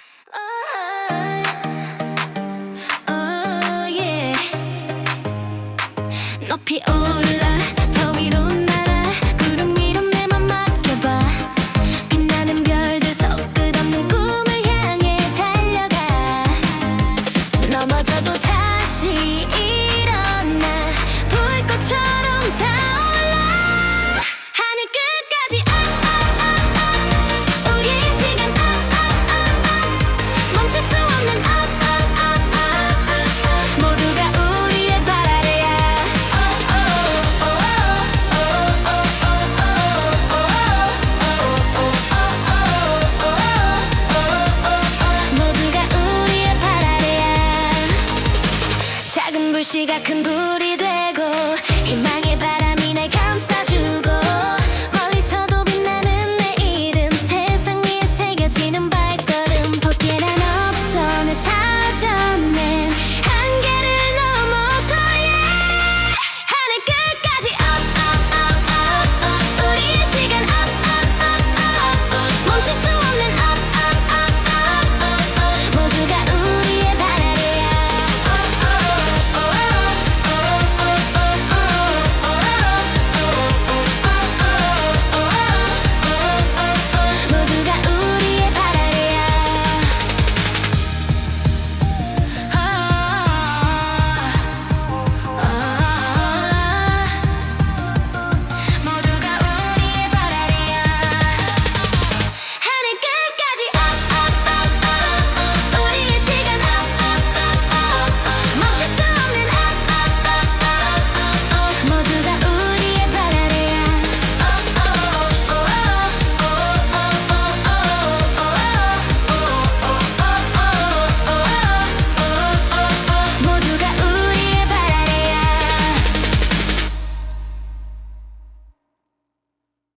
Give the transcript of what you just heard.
Oh. 높이 올라 불씨가 큰 불이 되고 희망